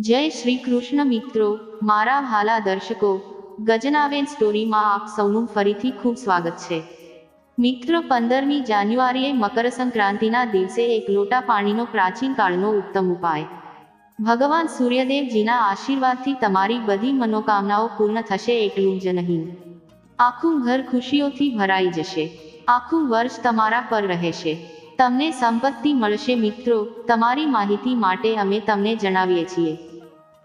જય શ્રી કૃષ્ણ મિત્રો, મારા હાલા દર્શકો ગજનાબેન સ્ટોરીમાં આપ સૌનું ફરીથી ખૂબ સ્વાગત છે. મિત્રો, પંદરમી જાન્યુઆરીએ મકર સંક્રાંતિના દિવસે એક લોટા પાણીનો પ્રાચીન કાળનો ઉત્તમ ઉપાય. ભગવાન સૂર્યદેવજીના આશીર્વાદથી તમારી બધી મનોકામનાઓ પૂર્ણ થશે એટલું જ નહીં. આખું ઘર ખુશીઓથી ભરાઈ જશે. આખું વર્ષ તમારા પર રહેશે. તમને સંપત્તિ મળશે મિત્રો, તમારી માહિતી માટે અમે તમને જણાવીએ છીએ.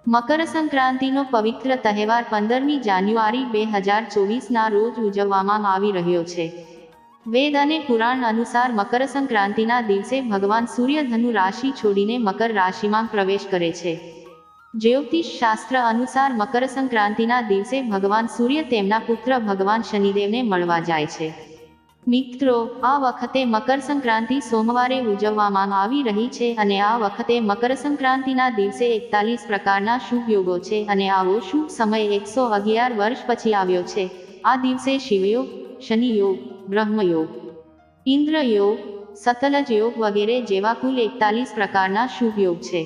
મકર સંક્રાંતિનો પવિત્ર તહેવાર પંદરમી જાન્યુઆરી બે હજાર ચોવીસના રોજ ઉજવવામાં આવી રહ્યો છે. વેદ અને પુરાણ અનુસાર મકર સંક્રાંતિના દિવસે ભગવાન સૂર્ય ધનુ રાશિ છોડીને મકર રાશિમાં પ્રવેશ કરે છે. જ્યોતિષ શાસ્ત્ર અનુસાર મકર સંક્રાંતિના દિવસે ભગવાન સૂર્ય તેમના પુત્ર ભગવાન શનિદેવને મળવા જાય છે. મિત્રો, આ વખતે મકર સંક્રાંતિ સોમવારે ઉજવવામાં આવી રહી છે અને આ વખતે મકર સંક્રાંતિના દિવસે એકતાલીસ પ્રકારના શુભ યોગો છે અને આવો શુભ સમય એકસો અગિયાર વર્ષ પછી આવ્યો છે. આ દિવસે શિવયોગ શનિ યોગ બ્રહ્મયોગ ઇન્દ્ર યોગ સતલજ યોગ વગેરે જેવા કુલ એકતાલીસ પ્રકારના શુભ યોગ છે.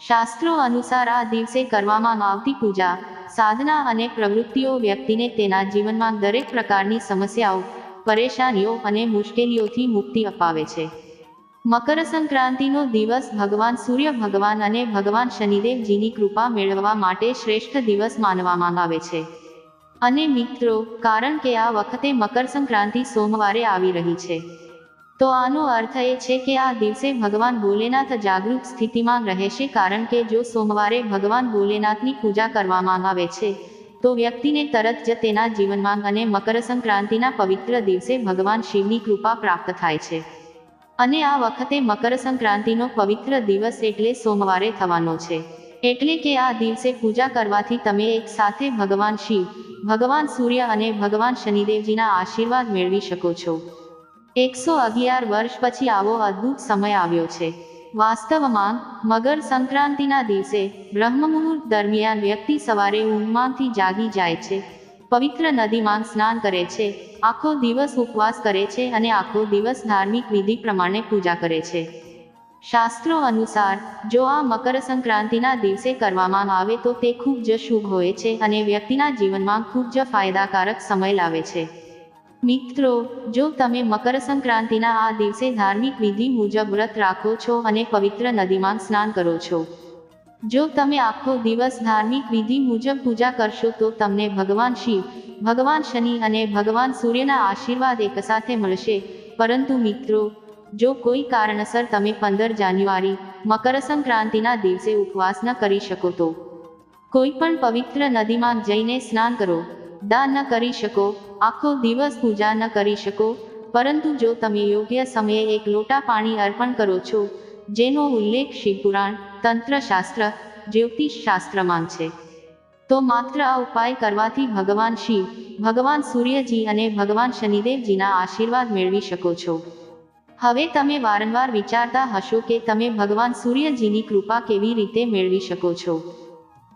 શાસ્ત્રો અનુસાર આ દિવસે કરવામાં આવતી પૂજા, સાધના અને પ્રવૃત્તિઓ વ્યક્તિને તેના જીવનમાં દરેક પ્રકારની સમસ્યાઓ પરેશાનીઓ અને મુશ્કેલીઓથી મુક્તિ અપાવે છે. મકર સંક્રાંતિનો દિવસ ભગવાન સૂર્ય, ભગવાન અને ભગવાન શનિદેવજીની કૃપા મેળવવા માટે શ્રેષ્ઠ દિવસ માનવામાં આવે છે. અને મિત્રો, કારણ કે આ વખતે મકર સંક્રાંતિ સોમવારે આવી રહી છે. તો આનો અર્થ એ છે કે આ દિવસે ભગવાન ભોલેનાથ જાગૃત સ્થિતિમાં રહેશે કારણ કે જો સોમવારે ભગવાન ભોલેનાથની પૂજા કરવામાં આવે છે તો વ્યક્તિને તરત જ તેના જીવનમાં અને મકર સંક્રાંતિના પવિત્ર દિવસે ભગવાન શિવની કૃપા પ્રાપ્ત થાય છે. અને આ વખતે મકર સંક્રાંતિનો પવિત્ર દિવસ એટલે સોમવારે થવાનો છે. એટલે કે આ દિવસે પૂજા કરવાથી તમે એક સાથે ભગવાન શિવ, ભગવાન સૂર્ય અને ભગવાન શનિદેવજીના આશીર્વાદ મેળવી શકો છો. એકસો અગિયાર વર્ષ પછી આવો અદ્ભુત સમય આવ્યો છે. વાસ્તવમાં, મગર સંક્રાંતિના દિવસે બ્રહ્મ મુહૂર્ત દરમિયાન વ્યક્તિ સવારે ઊંઘમાંથી જાગી જાય છે, પવિત્ર નદીમાં સ્નાન કરે છે, આખો દિવસ ઉપવાસ કરે છે અને આખો દિવસ ધાર્મિક વિધિ પ્રમાણે પૂજા કરે છે. શાસ્ત્રો અનુસાર, જો આ મકર સંક્રાંતિના દિવસે કરવામાં આવે તો તે ખૂબ જ શુભ હોય છે અને વ્યક્તિના જીવનમાં ખૂબ જ ફાયદાકારક સમય લાવે છે. મિત્રો, જો તમે મકર સંક્રાંતિના આ દિવસે ધાર્મિક વિધિ મુજબ વ્રત રાખો છો અને પવિત્ર નદીમાં સ્નાન કરો છો. જો તમે આખો દિવસ ધાર્મિક વિધિ મુજબ પૂજા કરશો તો તમને ભગવાન શિવ, ભગવાન શનિ અને ભગવાન સૂર્યના આશીર્વાદ એકસાથે મળશે. પરંતુ મિત્રો, જો કોઈ કારણસર તમે પંદર જાન્યુઆરી મકર સંક્રાંતિના દિવસે ઉપવાસ ન કરી શકો તો. કોઈ પણ પવિત્ર નદીમાં જઈને સ્નાન કરો. દાન ન કરી શકો, આખો દિવસ પૂજા ન કરી શકો. પરંતુ જો તમે યોગ્ય સમયે એક લોટા પાણી અર્પણ કરો છો, જેનો ઉલ્લેખ શિવપુરાણ તંત્રશાસ્ત્ર જ્યોતિષ શાસ્ત્રમાં છે, તો માત્ર આ ઉપાય કરવાથી ભગવાન શિવ, ભગવાન સૂર્યજી અને ભગવાન શનિદેવજીના આશીર્વાદ મેળવી શકો છો. હવે તમે વારંવાર વિચારતા હશો કે તમે ભગવાન સૂર્યજીની કૃપા કેવી રીતે મેળવી શકો છો.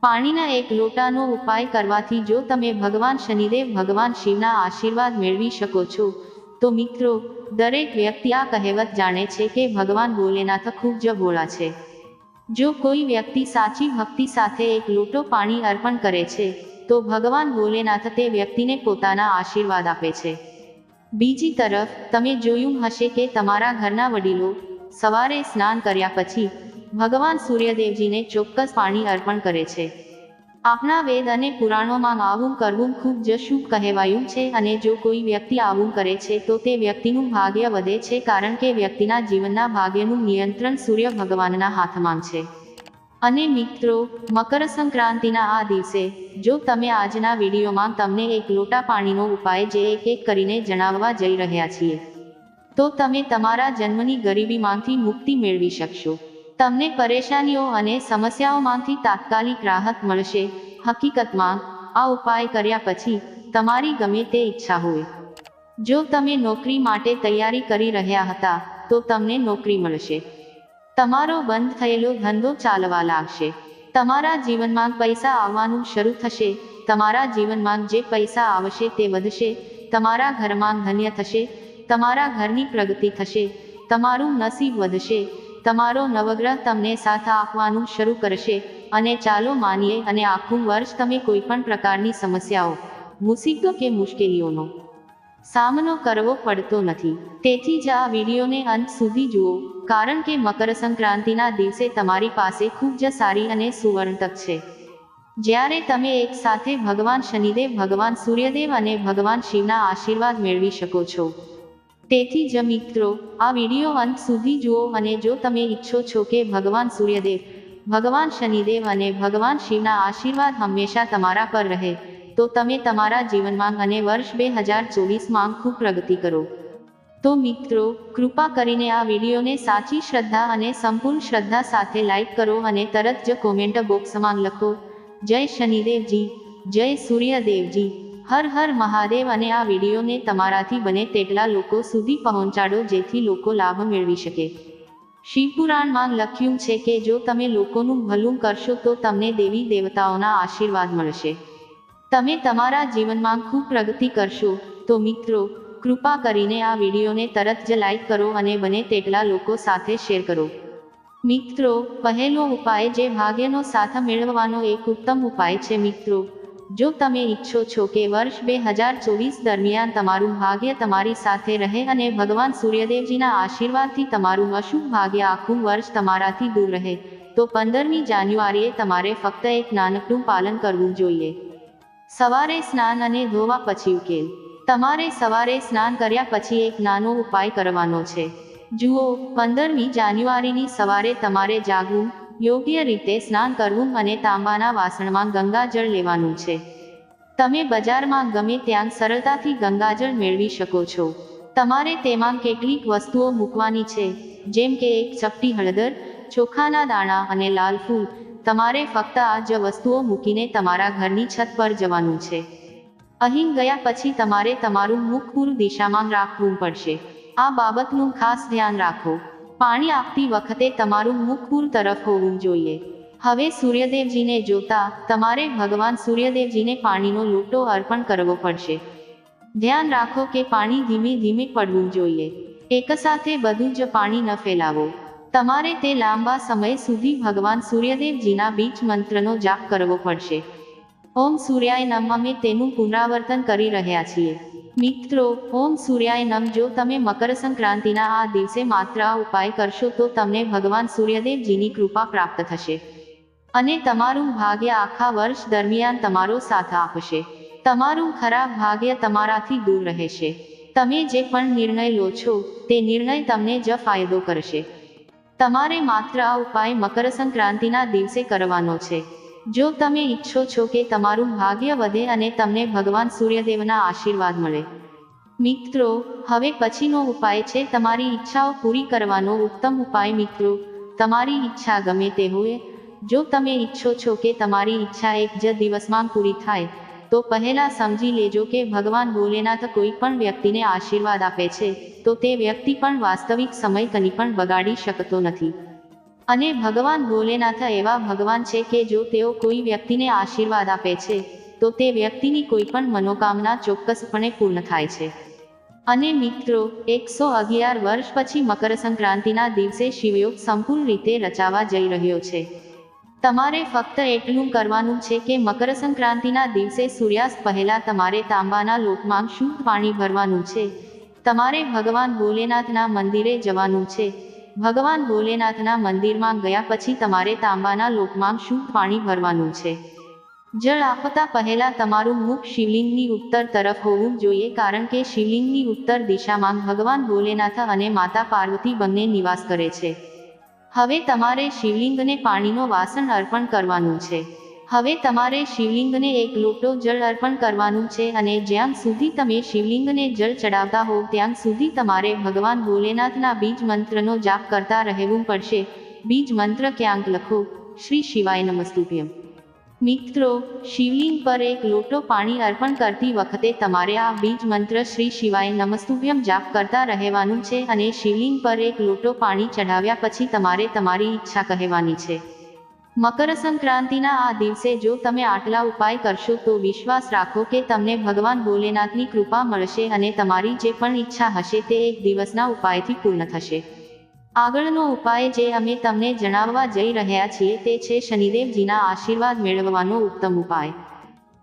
પાણીના એક લોટાનો ઉપાય કરવાથી જો તમે ભગવાન શનિદેવ, ભગવાન શિવના આશીર્વાદ મેળવી શકો છો, તો મિત્રો, દરેક વ્યક્તિ આ કહેવત જાણે છે કે ભગવાન ભોલેનાથ ખૂબ જ ભોળા છે. જો કોઈ વ્યક્તિ સાચી ભક્તિ સાથે એક લોટો પાણી અર્પણ કરે છે, તો ભગવાન ભોલેનાથ તે વ્યક્તિને પોતાના આશીર્વાદ આપે છે. બીજી તરફ, તમે જોયું હશે કે તમારા ઘરના વડીલો સવારે સ્નાન કર્યા પછી ભગવાન સૂર્યદેવજીને ચોક્કસ પાણી અર્પણ કરે છે. આપણા વેદ અને પુરાણોમાં આવું કરવું ખૂબ જ શુભ કહેવાયું છે અને જો કોઈ વ્યક્તિ આવું કરે છે તો તે વ્યક્તિનું ભાગ્ય વધે છે કારણ કે વ્યક્તિના જીવનના ભાગ્યનું નિયંત્રણ સૂર્ય ભગવાનના હાથમાં છે. અને મિત્રો મકર સંક્રાંતિના આ દિવસે, જો તમે આજના વિડીયોમાં તમને એક લોટા પાણીનો ઉપાય જે એક એક કરીને જણાવવા જઈ રહ્યા છીએ, તો તમે તમારા જન્મની ગરીબીમાંથી મુક્તિ મેળવી શકશો. તમને પરેશાનીઓ અને સમસ્યાઓમાંથી તાત્કાલિક રાહત મળશે. હકીકતમાં, આ ઉપાય કર્યા પછી, તમારી ગમે તે ઈચ્છા હોય. જો તમે નોકરી માટે તૈયારી કરી રહ્યા હતા, તો તમને નોકરી મળશે. તમારો બંધ થયેલો ધંધો ચાલવા લાગશે. તમારા જીવનમાં પૈસા આવવાનું શરૂ થશે. તમારા જીવનમાં જે પૈસા આવશે તે વધશે. તમારા ઘરમાં ધન્ય થશે. તમારા ઘરની પ્રગતિ થશે. તમારું નસીબ વધશે. તમારો નવગ્રહ તમને સાથ આપવાનું શરૂ કરશે અને ચાલો માનીએ અને આખું વર્ષ તમે કોઈ પણ પ્રકારની સમસ્યાઓ, મુસીબતો કે મુશ્કેલીઓનો સામનો કરવો પડતો નથી. તેથી જ આ વિડીયોને અંત સુધી જુઓ, કારણ કે મકર સંક્રાંતિના દિવસે તમારી પાસે ખૂબ જ સારી અને સુવર્ણ તક છે. જ્યારે તમે એક સાથે ભગવાન શનિદેવ, ભગવાન સૂર્યદેવ અને ભગવાન શિવના આશીર્વાદ મેળવી શકો છો. તેથી જ મિત્રો, આ વીડિયો અંત સુધી જુઓ અને જો તમે ઈચ્છો છો કે ભગવાન સૂર્યદેવ, ભગવાન શનિદેવ અને ભગવાન શિવના આશીર્વાદ હંમેશા તમારા પર રહે, તો તમે તમારા જીવનમાં અને વર્ષ બે હજાર ચોવીસમાં ખૂબ પ્રગતિ કરો. તો મિત્રો, કૃપા કરીને આ વિડીયોને સાચી શ્રદ્ધા અને સંપૂર્ણ શ્રદ્ધા સાથે લાઈક કરો અને તરત જ કોમેન્ટ બોક્સમાં લખો, જય શનિદેવજી, જય સૂર્યદેવજી. હર હર મહાદેવ અને આ વિડીયોને તમારાથી બને તેટલા લોકો સુધી પહોંચાડો જેથી લોકો લાભ મેળવી શકે. શિવપુરાણમાં લખ્યું છે કે જો તમે લોકોનું ભલું કરશો તો તમને દેવી દેવતાઓના આશીર્વાદ મળશે. તમે તમારા જીવનમાં ખૂબ પ્રગતિ કરશો. તો મિત્રો, કૃપા કરીને આ વિડીયોને તરત જ લાઈક કરો અને બને તેટલા લોકો સાથે શેર કરો. મિત્રો, પહેલો ઉપાય જે ભાગ્યનો સાથ મેળવવાનો એક ઉત્તમ ઉપાય છે મિત્રો જો તમે ઈચ્છો છો કે વર્ષ બે દરમિયાન તમારું ભાગ્ય તમારી સાથે રહે અને ભગવાન સૂર્યદેવજીના આશીર્વાદથી તમારું અશુભ ભાગ્ય આખું વર્ષ તમારાથી દૂર રહે, તો પંદરમી જાન્યુઆરીએ તમારે ફક્ત એક નાનકડું પાલન કરવું જોઈએ. સવારે સ્નાન અને ધોવા પછી ઉકેલ. તમારે સવારે સ્નાન કર્યા પછી એક નાનો ઉપાય કરવાનો છે. જુઓ, પંદરમી જાન્યુઆરીની સવારે તમારે જાગવું યોગ્ય રીતે સ્નાન કરવું અને તાંબાના વાસણમાં ગંગાજળ લેવાનું છે. તમે બજારમાં ગમે ત્યાં સરળતાથી ગંગાજળ મેળવી શકો છો. તમારે તેમાં કેટલીક વસ્તુઓ મૂકવાની છે, જેમ કે એક ચપટી હળદર, ચોખાના દાણા અને લાલ ફૂલ. તમારે ફક્ત આ જ વસ્તુઓ મૂકીને તમારા ઘરની છત પર જવાનું છે. અહીં ગયા પછી તમારે તમારું મુખ પૂર્વ દિશામાં રાખવું પડશે. આ બાબતનું ખાસ ધ્યાન રાખો. પાણી આપતી વખતે તમારું મુખ પૂર તરફ હોવું જોઈએ. હવે સૂર્યદેવજીને જોતા તમારે ભગવાન સૂર્યદેવજીને પાણીનો લોટો અર્પણ કરવો પડશે. ધ્યાન રાખો કે પાણી ધીમે ધીમે પડવું જોઈએ. એકસાથે બધું જ પાણી ન ફેલાવો. તમારે તે લાંબા સમય સુધી ભગવાન સૂર્યદેવજીના બીજ મંત્રનો જાપ કરવો પડશે. ઓમ સૂર્યાય નમ અમે તેનું પુનરાવર્તન કરી રહ્યા છીએ. મિત્રો, ઓમ સૂર્યાય નમ. જો તમે મકર સંક્રાંતિના આ દિવસે માત્ર આ ઉપાય કરશો, તો તમને ભગવાન સૂર્યદેવજીની કૃપા પ્રાપ્ત થશે. અને તમારું ભાગ્ય આખા વર્ષ દરમિયાન તમારો સાથ આપશે. તમારું ખરાબ ભાગ્ય તમારાથી દૂર રહેશે. તમે જે પણ નિર્ણય લો છો, તે નિર્ણય તમને જ ફાયદો કરશે. તમારે માત્ર આ ઉપાય મકર સંક્રાંતિના દિવસે કરવાનો છે. જો તમે ઈચ્છો છો કે તમારું ભાગ્ય વધે અને તમને ભગવાન સૂર્યદેવના આશીર્વાદ મળે. મિત્રો, હવે પછીનો ઉપાય છે તમારી ઈચ્છાઓ પૂરી કરવાનો ઉત્તમ ઉપાય મિત્રો, તમારી ઈચ્છા ગમે તે હોય. જો તમે ઈચ્છો છો કે તમારી ઈચ્છા એક જ દિવસમાં પૂરી થાય, તો પહેલા સમજી લેજો કે ભગવાન ભોલેનાથ કોઈ પણ વ્યક્તિને આશીર્વાદ આપે છે, તો તે વ્યક્તિ પણ વાસ્તવિક સમય કની પણ બગાડી શકતો નથી. અને ભગવાન ભોલેનાથ એવા ભગવાન છે કે જો તેઓ કોઈ વ્યક્તિને આશીર્વાદ આપે છે, તો તે વ્યક્તિની કોઈ પણ મનોકામના ચોક્કસપણે પૂર્ણ થાય છે. અને મિત્રો, એકસો અગિયાર વર્ષ પછી મકર સંક્રાંતિના દિવસે શિવયોગ સંપૂર્ણ રીતે રચાવા જઈ રહ્યો છે. તમારે ફક્ત એટલું કરવાનું છે કે મકર સંક્રાંતિના દિવસે સૂર્યાસ્ત પહેલા તમારે તાંબાના લોટમાં શુદ્ધ પાણી ભરવાનું છે. તમારે ભગવાન ભોલેનાથના મંદિરે જવાનું છે. ભગવાન ભોલેનાથના મંદિરમાં ગયા પછી તમારે તાંબાના લોકમાં શુદ્ધ પાણી ભરવાનું છે? જળ આપતા પહેલા તમારું મુખ શિવલિંગની ઉત્તર તરફ હોવું જોઈએ કારણ કે શિવલિંગની ઉત્તર દિશામાં ભગવાન ભોલેનાથ અને માતા પાર્વતી બંને નિવાસ કરે છે. હવે તમારે શિવલિંગને પાણીનો વાસણ અર્પણ કરવાનું છે. હવે તમારે શિવલિંગને એક લોટો જળ અર્પણ કરવાનું છે અને જ્યાં સુધી તમે શિવલિંગને જળ ચડાવતા હો ત્યાં સુધી તમારે ભગવાન ભોલેનાથના બીજ મંત્રનો જાપ કરતા રહેવું પડશે. બીજ મંત્ર ક્યાંક લખો. શ્રી શિવાય નમસ્તુભ્યમ. મિત્રો, શિવલિંગ પર એક લોટો પાણી અર્પણ કરતી વખતે તમારે આ બીજ મંત્ર શ્રી શિવાય નમસ્તુભ્યમ જાપ કરતા રહેવાનું છે અને શિવલિંગ પર એક લોટો પાણી ચઢાવ્યા પછી તમારે તમારી ઈચ્છા કહેવાની છે. મકર સંક્રાંતિના આ દિવસે જો તમે આટલા ઉપાય કરશો તો વિશ્વાસ રાખો કે તમને ભગવાન ભોલેનાથની કૃપા મળશે અને તમારી જે પણ ઈચ્છા હશે તે એક દિવસના ઉપાયથી પૂર્ણ થશે. આગળનો ઉપાય જે અમે તમને જણાવવા જઈ રહ્યા છીએ તે છે શનિદેવજીના આશીર્વાદ મેળવવાનો ઉત્તમ ઉપાય.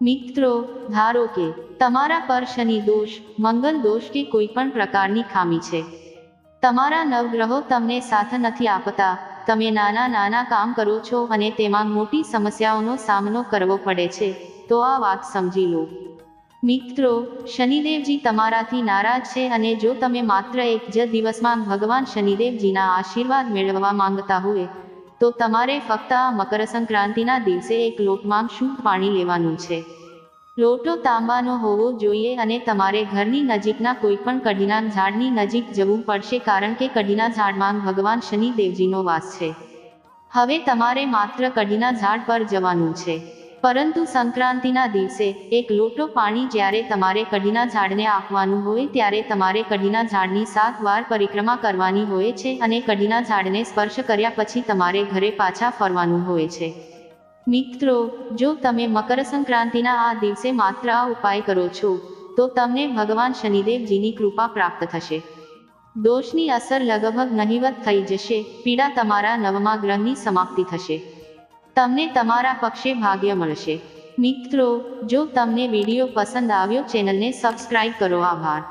મિત્રો, ધારો કે તમારા પર શનિ દોષ, મંગલ દોષ કે કોઈ પણ પ્રકારની ખામી છે. તમારા નવગ્રહો તમને સાથ નથી આપતા તમે નાના નાના કામ કરો છો અને તેમાં મોટી સમસ્યાઓનો સામનો કરવો પડે છે, તો આ વાત સમજી લો. મિત્રો, શનિદેવજી તમારાથી નારાજ છે અને જો તમે માત્ર એક જ દિવસમાં ભગવાન શનિદેવજીના આશીર્વાદ મેળવવા માંગતા હોય, તો તમારે ફક્ત આ મકર સંક્રાંતિના દિવસે એક લોટમાં શુદ્ધ પાણી લેવાનું છે. લોટો તાંબાનો હોવો જોઈએ અને તમારે ઘરની નજીકના કોઈ પણ કઢીના ઝાડની નજીક જવું પડશે કારણ કે કઢીના ઝાડમાં ભગવાન શનિદેવજીનો વાસ છે. હવે તમારે માત્ર કઢીના ઝાડ પર જવાનું છે. પરંતુ સંક્રાંતિના દિવસે એક લોટો પાણી જ્યારે તમારે કઢીના ઝાડને આપવાનું હોય ત્યારે તમારે કઢીના ઝાડની સાત વાર પરિક્રમા કરવાની હોય છે અને કઢીના ઝાડને સ્પર્શ કર્યા પછી તમારે ઘરે પાછા ફરવાનું હોય છે. મિત્રો, જો તમે મકર સંક્રાંતિના આ દિવસે માત્ર આ ઉપાય કરો છો, તો તમને ભગવાન શનિદેવજીની કૃપા પ્રાપ્ત થશે. દોષની અસર લગભગ નહિવત થઈ જશે, પીડા તમારા નવમા ગ્રહની સમાપ્તિ થશે. તમને તમારા પક્ષે ભાગ્ય મળશે. મિત્રો, જો તમને વીડિયો પસંદ આવ્યો, ચેનલને સબસ્ક્રાઇબ કરો. આભાર.